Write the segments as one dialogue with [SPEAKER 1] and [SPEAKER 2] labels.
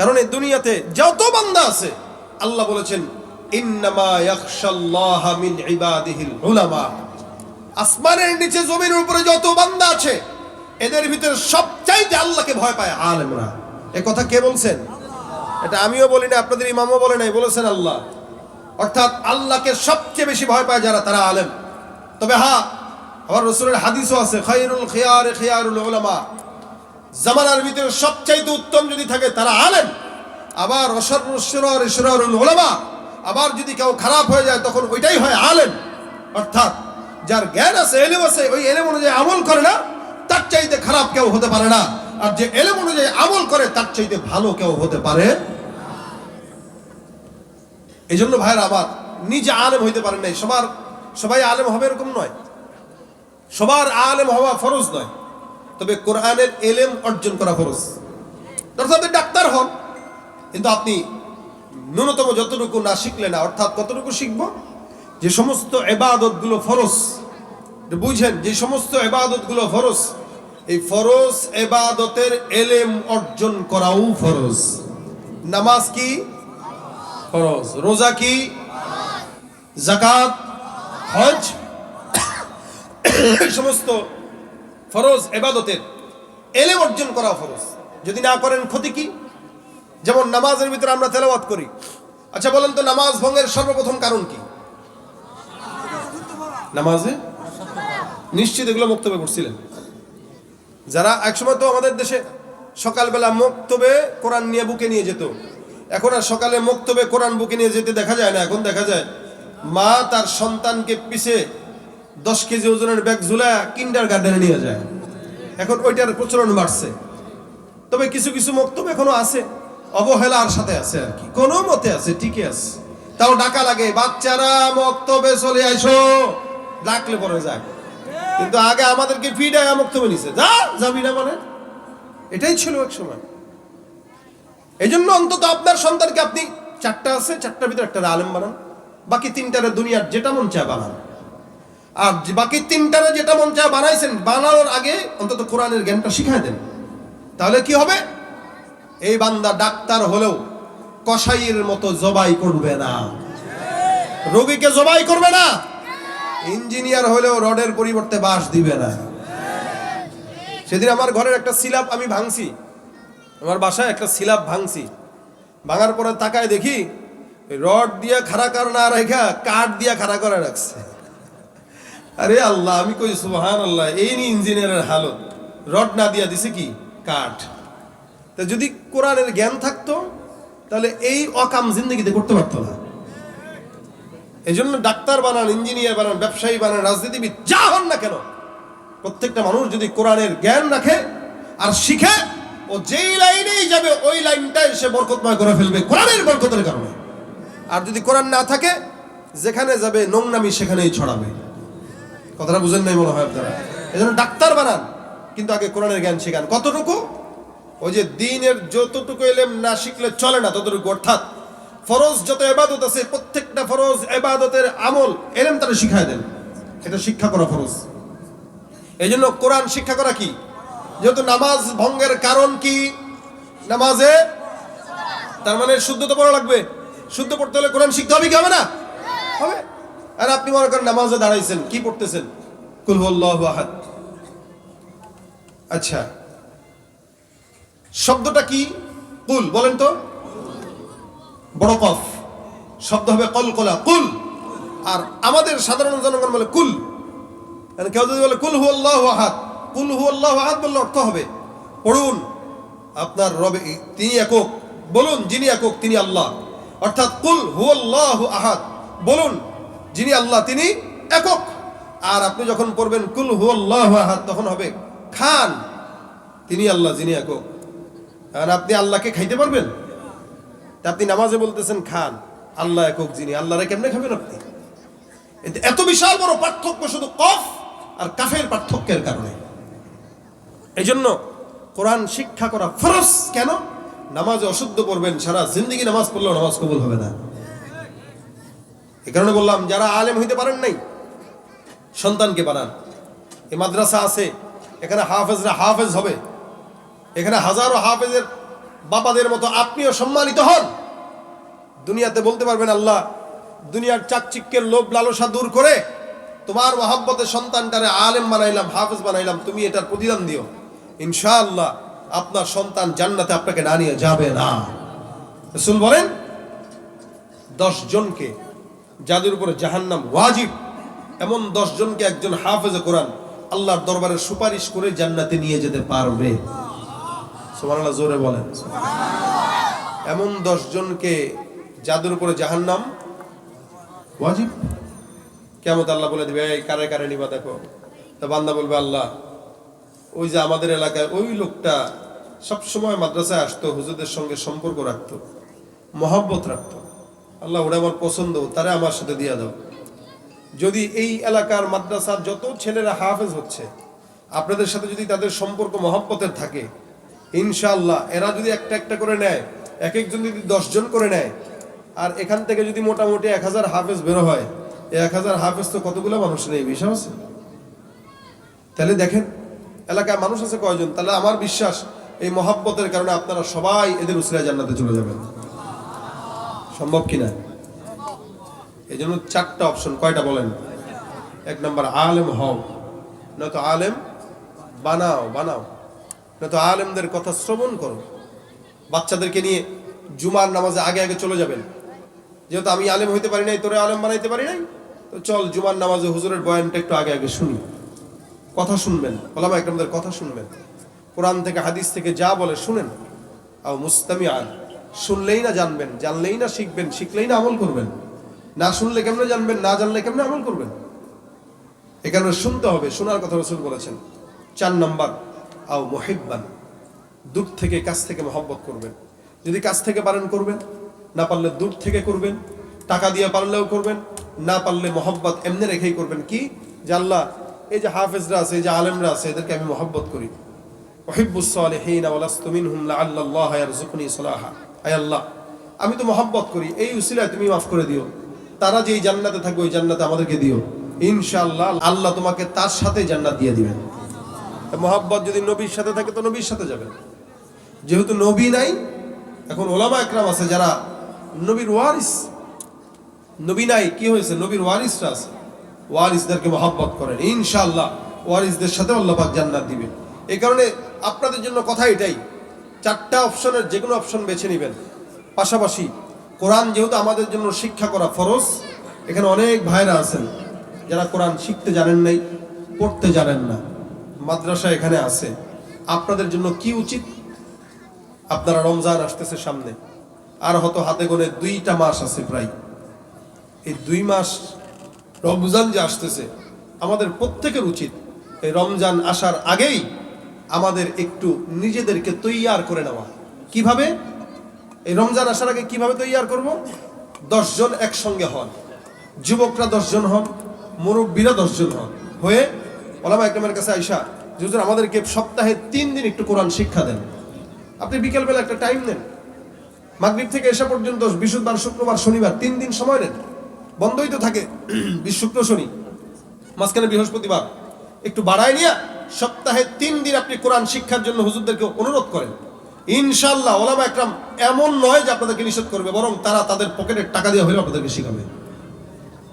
[SPEAKER 1] কারণ এই দুনিয়াতে যত বান্দা আছে, আল্লাহ বলেছেন মিন আসমানের নিচে জমির উপরে যত বান্দা আছে, এদের ভিতরে সবচাইতে আল্লাহকে ভয় পায় আলেমরা। এ কথা কে বলছেন? এটা আমিও বলি না, আপনাদের ইমামও বলে নাই, বলেছেন আল্লাহ। অর্থাৎ আল্লাহকে সবচেয়ে বেশি ভয় পায় যারা, তারা আলেম। তবে হ্যাঁ আবার রসুলের হাদিসও আছে খাইরুল খিয়ার খিয়ারুল উলামা। জামানার ভিতরে সবচাইতে উত্তম যদি থাকে তারা আলেন আবার ওলামা। আবার যদি কেউ খারাপ হয়ে যায় তখন ওইটাই হয় আলেম। অর্থাৎ যার জ্ঞান আছে, এলেম আছে, ওই এলেম অনুযায়ী আমল করে না, তার চাইতে খারাপ কেউ হতে পারে না। আর যে এলেম অনুযায়ী আমল করে, তার চাইতে ভালো কেউ হতে পারে এই জন্য ভাইয়ের, আবার নিজে আলেম হইতে পারেন নাই। সবার, সবাই আলেম হবে এরকম নয়। সবার আলেম হওয়া ফরজ নয়। তবে কোরআনের এলেম অর্জন করা ফরজ। অর্থাৎ আপনি ডাক্তার হন, কিন্তু আপনি ন্যূনতম যতটুকু না শিখলে না, অর্থাৎ কতটুকু শিখব? যে সমস্ত এবাদতগুলো এটা বুঝেন, যে সমস্ত এবাদতগুলো ফরজ, এই ফরজ এবাদতের এলেম অর্জন করাও ফরজ। নামাজ কি? ফরজ। রোজা কি? জাকাত? হজ? এই সমস্ত ফরজ এবাদতের এলেম অর্জন করা ফরজ। যদি না করেন ক্ষতি কি? যেমন নামাজের ভিতরে আমরা তেলাওয়াত করি। আচ্ছা বলেন তো নামাজ ভঙ্গের সর্বপ্রথম কারণ কি? নামাজে? নিশ্চিত এগুলো বক্তব্য করছিলেন যারা একসময় তো আমাদের দেশে সকালবেলা মক্তবে কোরআন নিয়ে বুকে নিয়ে যেত। এখন আর সকালে মক্তবে কোরআন বুকে নিয়ে যেতে দেখা যায় না। এখন দেখা যায় মা তার সন্তানকে পিছে দশ কেজি ওজনের ব্যাগ ঝুলা কিন্ডার গার্ডেনে নিয়ে যায়। এখন ওইটার প্রচলন বাড়ছে। তবে কিছু কিছু মক্তব এখনও আছে। অবহেলার সাথে আছে আর কি। কোনো মতে আছে, ঠিকই আছে। তাও ডাকা লাগে, বাচ্চারা মক্তবে চলে আইসো। ডাকলে পরে যায়। কিন্তু আগে আমাদেরকে ফিডায় মক্তবে নিছে। যা, যাবি না মানে? এটাই ছিল এক সময়। এই জন্য অন্তত আপনার সন্তানকে আপনি চারটা আছে, চারটার ভিতরে একটা আলেম বানান। বাকি তিনটারে দুনিয়ার যেটা মন চায় বানান। আর বাকি তিনটারে যেটা মন চায় বানাইছেন, বানানোর আগে অন্তত কোরআনের জ্ঞানটা শিখাই দেন। তাহলে কি হবে? এই বান্দা ডাক্তার হলেও কসাইয়ের মতো জবাই করবে না। রোগীকে জবাই করবে না। ইঞ্জিনিয়ার হলেও রডের পরিবর্তে বাঁশ দিবে না। সেদিন আমার ঘরের একটা সিলাপ আমি ভাঙছি। আমার বাসায় একটা সিলাপ ভাঙছি। ভাঙার পরে তাকায় দেখি, রড দিয়ে খাড়া কর না রেখা কাঠ দিয়ে খাড়া করে রাখছে। আরে আল্লাহ, আমি কই সুবহান আল্লাহ এই নি ইঞ্জিনিয়ারের হালত। রড না দিয়া দিছে কি? কাঠ। তা যদি কোরআনের জ্ঞান থাকতো, তাহলে এই অকাম জিন্দগিতে করতে পারতো না। এই জন্য ডাক্তার বানান, ইঞ্জিনিয়ার বানান, ব্যবসায়ী বানান, রাজনীতিবিদ, যা হন না কেন, প্রত্যেকটা মানুষ যদি কোরআনের জ্ঞান রাখে আর শিখে, ও যেই লাইনেই যাবে, ওই লাইনটাই সে বরকতময় করে ফেলবে, কোরআনের বরকতের কারণে। আর যদি কোরআন না থাকে, যেখানে যাবে নোংনামি সেখানেই ছড়াবে। কথাটা বুঝেন নাই মনে হয় আপনারা। এই জন্য ডাক্তার বানান, কিন্তু আগে কোরআনের জ্ঞান শেখান। কতটুকু? ওই যে দিনের যতটুকু এলেম না শিখলে চলে না, ততটুকু, অর্থাৎ ফরজ যত এবাদত আছে, প্রত্যেকটা ফরজ এবাদতের আমল, এলেম তারা শিখায় দেন। এটা শিক্ষা করা ফরজ। এই জন্য কোরআন শিক্ষা করা কি? যেহেতু নামাজ ভঙ্গের কারণ কি? নামাজে? তার মানে শুদ্ধ তো পড়া লাগবে। শুদ্ধ পড়তে হলে কোরআন শিখতে হবে কি? হবে না? হবে। আর আপনি মনে করেন নামাজে দাঁড়াইছেন, কি পড়তেছেন? কুল হুয়াল্লাহু আহাদ। আচ্ছা। শব্দটা কি? কুল, বলেন তো। বড় কফ। শব্দ হবে কলকলা, কুল। আর আমাদের সাধারণ জনগণ বলে কুল। মানে কেউ যদি বলে কুল হু আল্লাহ আহাদ, কুল হু আল্লাহ আহাদ বললে অর্থ হবে, পড়ুন। আপনার রবে, তিনি একক। বলুন, যিনি একক, তিনি আল্লাহ। অর্থাৎ কুল হু আহাদ। বলুন যিনি আল্লাহ, তিনি একক। আর আপনি যখন পড়বেন, কুল হু আল্লাহ তখন হবে, খান তিনি আল্লাহ, যিনি একক। আর আপনি আল্লাহকে খাইতে পারবেন? আপনি নামাজে বলতেছেন, খান আল্লাহ একক যিনি। আল্লাহরে কেমনে খাবেন আপনি? এত বিশাল বড় পার্থক্য শুধু কফ আর কাফের পার্থক্যের কারণে। এই জন্য কোরআন শিক্ষা করা ফরস কেন? নামাজে অশুদ্ধ পড়বেন, সারা জিন্দগি নামাজ পড়লেও নামাজ কবুল হবে না। এ কারণে বললাম, যারা আলেম হইতে পারেন নাই, সন্তানকে বানান। এই মাদ্রাসা আছে, এখানে হাফেজরা হাফেজ হবে। এখানে হাজারো হাফেজের বাবাদের মতো আপনিও সম্মানিত হন। দুনিয়াতে বলতে পারবেন, আল্লাহ, দুনিয়ার চাকচিক্যের লোভ লালসা দূর করে তোমার মহাব্বতের সন্তানটারে আলেম বানাইলাম, হাফেজ বানাইলাম, তুমি এটার প্রতিদান দিও। ইনশাআল্লাহ, আপনার সন্তান জান্নাতে আপনাকে না নিয়ে যাবে না। রসুল বলেন, দশ জনকে যাদের উপরে জাহান্নাম ওয়াজিব। এমন দশ জনকে একজন হাফেজে কোরআন আল্লাহর দরবারে সুপারিশ করে জান্নাতে নিয়ে যেতে পারবে। সুবহানাল্লাহ, জোরে বলেন। এমন দশ জনকে যাদের উপরে জাহান্নাম ওয়াজিব কেমন আল্লাহ বলে দিবে কারে কারে নিবা দেখো? তা বান্দা বলবে, আল্লাহ, ওই যে আমাদের এলাকায় ওই লোকটা সবসময় মাদ্রাসায় আসতো, হুজুরদের সঙ্গে সম্পর্ক রাখতো, মহব্বত রাখতো। আল্লাহ ওরা আমার পছন্দ, তারা আমার সাথে দিয়ে দাও। যদি এই এলাকার মাদ্রাসার যত ছেলেরা হাফেজ হচ্ছে, আপনাদের সাথে যদি তাদের সম্পর্ক মহব্বতের থাকে, ইনশাআল্লাহ এরা যদি একটা একটা করে নেয়, এক একজন যদি দশজন করে নেয়, আর এখান থেকে যদি মোটামুটি এক হাজার হাফেজ বেরো হয় এক হাজার হাফেজ তো কতগুলো মানুষ নেই বিশ্বাস আছে তাহলে দেখেন, এলাকায় মানুষ আছে কয়জন? তাহলে আমার বিশ্বাস, এই মহাব্বতের কারণে আপনারা সবাই এদের উসরা জান্নাতে চলে যাবেন। সম্ভব কিনা? এই জন্য চারটা অপশন কয়টা বলেন? এক নম্বর, আলেম হও। নয়তো আলেম বানাও বানাও। নয়তো আলেমদের কথা শ্রবণ করো। বাচ্চাদেরকে নিয়ে জুমার নামাজে আগে আগে চলে যাবেন। যেহেতু আমি আলেম হইতে পারি নাই, তোরে আলেম বানাইতে পারি নাই, তো চল জুমার নামাজে হুজুরের বয়ানটা একটু আগে আগে শুনি। কথা শুনবেন, ওলামা একরমদের কথা শুনবেন। কোরআন থেকে হাদিস থেকে যা বলে শুনেন। আও মুস্তামি আল শুনলেই না জানবেন, জানলেই না শিখবেন, শিখলেই না আমল করবেন। না শুনলে কেমনে জানবেন, না জানলে কেমনে আমল করবেন? এ কারণে শুনতে হবে, শোনার কথা রসুল বলেছেন। চার নম্বর, আও মহিব্বান, দূর থেকে কাছ থেকে মহব্বত করবেন। যদি কাছ থেকে পারেন করবেন, না পারলে দূর থেকে করবেন, টাকা দিয়ে পারলেও করবেন, না পারলে মহব্বত এমনি রেখেই করবেন। কি? যে আল্লাহ, এই যে হাফেজরা আছে, এই যে আলেমরা আছে, এদেরকে আমি মহব্বত করি। ওহিবুসলিহীন সালাহা। আয় আল্লাহ, আমি তো মহাব্বত করি, এই উসিলায় তুমি মাফ করে দিও। তারা যেই জান্নাতে থাকবে, ওই জান্নাতে আমাদেরকে দিও। ইনশাআল্লাহ, আল্লাহ তোমাকে তার সাথে জান্নাত দিয়ে দিবেন। মহাব্বত যদি নবীর সাথে থাকে, তো নবীর সাথে যাবেন। যেহেতু নবী নাই, এখন ওলামা একরাম আছে যারা নবীর ওয়ারিস। নবী নাই, কি হয়েছে? নবীর ওয়ারিসরা আছে। ওয়ারিসদেরকে মহাব্বত করেন। ইনশাআল্লাহ, ওয়ারিসদের সাথে আল্লাহ জান্নাত দিবে এই কারণে আপনাদের জন্য কথা এটাই চারটা অপশনের যে কোনো অপশন বেছে নেবেন। পাশাপাশি কোরআন যেহেতু আমাদের জন্য শিক্ষা করা ফরজ, এখানে অনেক ভাইরা আছেন যারা কোরআন শিখতে জানেন নাই, পড়তে জানেন না। মাদ্রাসা এখানে আছে। আপনাদের জন্য কি উচিত? আপনারা রমজান আসতেছে সামনে। আর হয়তো হাতে গোনে দুইটা মাস আছে প্রায়। এই দুই মাস রমজান যে আসতেছে, আমাদের প্রত্যেকের উচিত এই রমজান আসার আগেই আমাদের একটু নিজেদেরকে তৈয়ার করে নেওয়া। কীভাবে? এই রমজান আসার আগে কীভাবে তৈয়ার করব? দশজন একসঙ্গে হন। যুবকরা দশজন হন, মুরব্বীরা দশজন হন। হয়ে ওলামা একরমের কাছে আইসা হুজুর আমাদেরকে সপ্তাহে তিন দিন একটু কোরআন শিক্ষা দেন। আপনি বিকেলবেলা একটা টাইম নেন। মাগরিব থেকে এসা পর্যন্ত বৃহস্পতিবার, শুক্রবার, শনিবার তিন দিন সময় নেন। বন্ধই তো থাকে শুক্র শনি। মাঝখানে বৃহস্পতিবার। একটু বাড়ায় নিয়ে সপ্তাহে তিন দিন আপনি কোরআন শিক্ষার জন্য হুজুরদেরকে অনুরোধ করেন। ইনশাল্লাহ ওলামা একরাম এমন নয় যে আপনাদেরকে নিষেধ করবে, বরং তারা তাদের পকেটের টাকা দিয়ে হলেও আপনাদেরকে শিখাবে।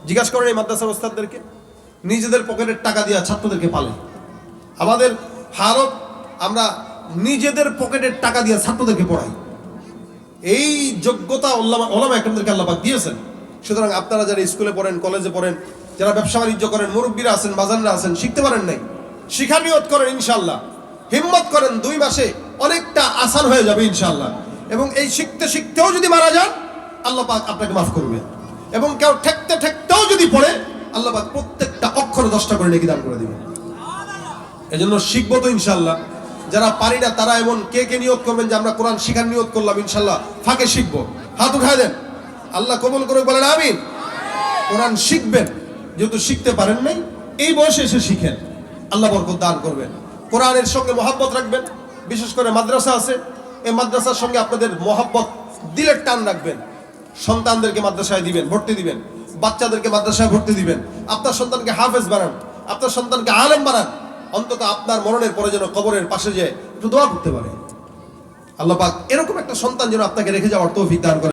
[SPEAKER 1] জিজ্ঞাসা করেন এই মাদ্রাসা ওস্তাদদেরকে, নিজেদের পকেটের টাকা দিয়ে ছাত্রদেরকে পালে। আমাদের হারত আমরা নিজেদের পকেটের টাকা দিয়ে ছাত্রদেরকে পড়াই। এই যোগ্যতা ওলামা একরামদেরকে আল্লাহ পাক দিয়েছেন। সুতরাং আপনারা যারা স্কুলে পড়েন, কলেজে পড়েন, যারা ব্যবসা বাণিজ্য করেন, মুরব্বীরা আছেন, বাজানরা আছেন, শিখতে পারেন নাই। শিখা নিয়ত করেন ইনশাল্লাহ হিম্মত করেন দুই মাসে অনেকটা আসান হয়ে যাবে ইনশাল্লাহ এবং এই শিখতে শিখতেও যদি মারা যান, আল্লাহ পাক আপনাকে মাফ করবে। এবং কেউ ঠেকতে ঠেকতেও যদি পড়ে, আল্লাহ পাক প্রত্যেকটা অক্ষর দশটা করে নেকি দান করে দিবেন। এজন্য শিখব তো ইনশাল্লাহ যারা পারি না, তারা এমন কে কে নিয়োগ করবেন যে আমরা কোরআন শিখার নিয়োগ করলাম ইনশাল্লাহ ফাঁকে শিখব। হাত উঠায় দেন। আল্লাহ কবুল করে বলেন আমিন। কোরআন শিখবেন, যেহেতু শিখতে পারেন নাই, এই বয়সে এসে শিখেন। আল্লাহ বরকত দান করবেন। কোরআনের সঙ্গে মহাব্বত রাখবেন। বিশেষ করে মাদ্রাসা আছে। এই মাদ্রাসার সঙ্গে আপনাদের মহাব্বত দিলের টান রাখবেন। সন্তানদেরকে মাদ্রাসায় দিবেন, ভর্তি দিবেন। বাচ্চাদেরকে মাদ্রাসায় ভর্তি দিবেন। আপনার সন্তানকে হাফেজ বানান। আপনার সন্তানকে আলেম বানান। অন্তত আপনার মরণের পরে যেন কবরের পাশে যে একটু দোয়া করতে পারে। আল্লাহ পাক এরকম একটা সন্তান যেন আপনাকে রেখে যাওয়ার তৌফিক দান করে